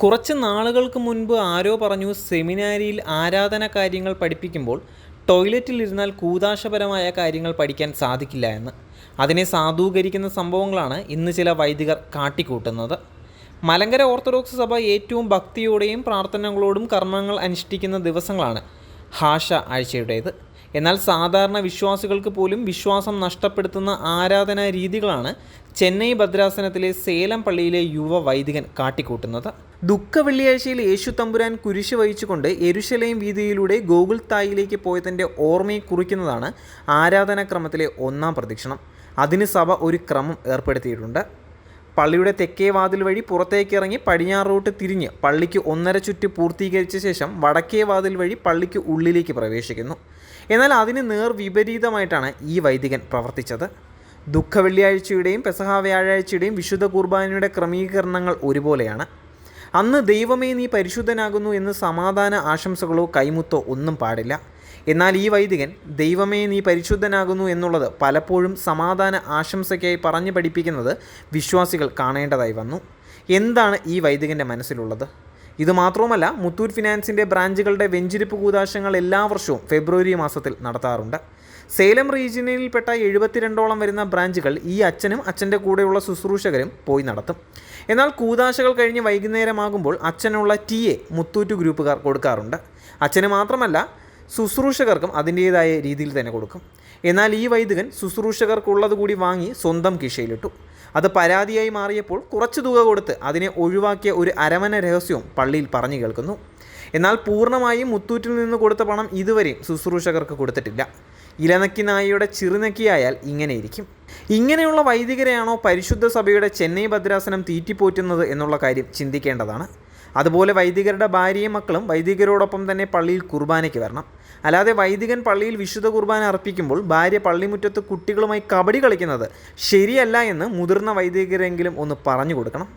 കുറച്ച് നാളുകൾക്ക് മുൻപ് ആരോ പറഞ്ഞു സെമിനാരിയിൽ ആരാധന കാര്യങ്ങൾ പഠിപ്പിക്കുമ്പോൾ ടോയ്ലറ്റിൽ ഇരുന്നാൽ കൂതാശപരമായ കാര്യങ്ങൾ പഠിക്കാൻ സാധിക്കില്ല എന്ന്. അതിനെ സാധൂകരിക്കുന്ന സംഭവങ്ങളാണ് ഇന്ന് ചില വൈദികർ കാട്ടിക്കൂട്ടുന്നത്. മലങ്കര ഓർത്തഡോക്സ് സഭ ഏറ്റവും ഭക്തിയോടെയും പ്രാർത്ഥനകളോടും കർമ്മങ്ങൾ അനുഷ്ഠിക്കുന്ന ദിവസങ്ങളാണ് ഹാഷ ആഴ്ചയുടേത്. എന്നാൽ സാധാരണ വിശ്വാസികൾക്ക് പോലും വിശ്വാസം നഷ്ടപ്പെടുത്തുന്ന ആരാധനാ രീതികളാണ് ചെന്നൈ ഭദ്രാസനത്തിലെ സേലം പള്ളിയിലെ യുവ വൈദികൻ കാട്ടിക്കൂട്ടുന്നത്. ദുഃഖ വെള്ളിയാഴ്ചയിൽ യേശു തമ്പുരാൻ കുരിശ് വഹിച്ചുകൊണ്ട് എരുശലയും വീതിയിലൂടെ ഗോകുൽ തായിലേക്ക് പോയതിന്റെ ഓർമ്മയെ കുറിക്കുന്നതാണ് ആരാധനാക്രമത്തിലെ ഒന്നാം പ്രദക്ഷിണം. അതിന് സഭ ഒരു ക്രമം ഏർപ്പെടുത്തിയിട്ടുണ്ട്. പള്ളിയുടെ തെക്കേ വാതിൽ വഴി പുറത്തേക്ക് ഇറങ്ങി പടിഞ്ഞാറോട്ട് തിരിഞ്ഞ് പള്ളിക്ക് ഒന്നര ചുറ്റ് പൂർത്തീകരിച്ച ശേഷം വടക്കേ വാതിൽ വഴി പള്ളിക്ക് ഉള്ളിലേക്ക് പ്രവേശിക്കുന്നു. എന്നാൽ അതിന് നേർ വിപരീതമായിട്ടാണ് ഈ വൈദികൻ പ്രവർത്തിച്ചത്. ദുഃഖ വെള്ളിയാഴ്ചയുടെയും പെസഹ വ്യാഴാഴ്ചയുടെയും വിശുദ്ധ കുർബാനയുടെ ക്രമീകരണങ്ങൾ ഒരുപോലെയാണ്. അന്ന് ദൈവമേ നീ പരിശുദ്ധനാകുന്നു എന്ന് സമാധാന ആശംസകളോ കൈമുത്തോ ഒന്നും പാടില്ല. എന്നാൽ ഈ വൈദികൻ ദൈവമേ നീ പരിശുദ്ധനാകുന്നു എന്നുള്ളത് പലപ്പോഴും സമാധാന ആശംസയ്ക്കായി പറഞ്ഞു പഠിപ്പിക്കുന്നത് വിശ്വാസികൾ കാണേണ്ടതായി വന്നു. എന്താണ് ഈ വൈദികന്റെ മനസ്സിലുള്ളത്? ഇതുമാത്രവുമല്ല മുത്തൂർ ഫിനാൻസിന്റെ ബ്രാഞ്ചുകളുടെ വെഞ്ചിരിപ്പ് കൂതാശങ്ങൾ എല്ലാ വർഷവും ഫെബ്രുവരി മാസത്തിൽ നടത്താറുണ്ട്. സേലം റീജിയനിൽപ്പെട്ട എഴുപത്തിരണ്ടോളം വരുന്ന ബ്രാഞ്ചുകൾ ഈ അച്ഛനും അച്ഛന്റെ കൂടെയുള്ള ശുശ്രൂഷകരും പോയി നടത്തും. എന്നാൽ കൂതാശകൾ കഴിഞ്ഞ് വൈകുന്നേരമാകുമ്പോൾ അച്ഛനുള്ള ടി എ മുത്തൂറ്റ് ഗ്രൂപ്പുകാർ കൊടുക്കാറുണ്ട്. അച്ഛന് മാത്രമല്ല ശുശ്രൂഷകർക്കും അതിന്റേതായ രീതിയിൽ തന്നെ കൊടുക്കും. എന്നാൽ ഈ വൈദികൻ ശുശ്രൂഷകർക്കുള്ളത് കൂടി വാങ്ങി സ്വന്തം കിഷയിലിട്ടു അത് പരാതിയായി മാറിയപ്പോൾ കുറച്ച് തുക കൊടുത്ത് അതിനെ ഒഴിവാക്കിയ ഒരു അരമന രഹസ്യവും പള്ളിയിൽ പറഞ്ഞു കേൾക്കുന്നു. എന്നാൽ പൂർണമായും മുത്തൂറ്റിൽ നിന്ന് കൊടുത്ത പണം ഇതുവരെയും ശുശ്രൂഷകർക്ക് കൊടുത്തിട്ടില്ല. ഇലനക്കി നായയുടെ ചിറുനക്കിയായാൽ ഇങ്ങനെയിരിക്കും. ഇങ്ങനെയുള്ള വൈദികരെയാണോ പരിശുദ്ധ സഭയുടെ ചെന്നൈ ഭദ്രാസനം തീറ്റിപ്പോറ്റുന്നത് എന്നുള്ള കാര്യം ചിന്തിക്കേണ്ടതാണ്. അതുപോലെ വൈദികരുടെ ഭാര്യയും മക്കളും വൈദികരോടൊപ്പം തന്നെ പള്ളിയിൽ കുർബാനയ്ക്ക് വരണം. അല്ലാതെ വൈദികൻ പള്ളിയിൽ വിശുദ്ധ കുർബാന അർപ്പിക്കുമ്പോൾ ഭാര്യ പള്ളിമുറ്റത്ത് കുട്ടികളുമായി കബഡി കളിക്കുന്നത് ശരിയല്ല എന്ന് മുതിർന്ന വൈദികരെങ്കിലും ഒന്ന് പറഞ്ഞു കൊടുക്കണം.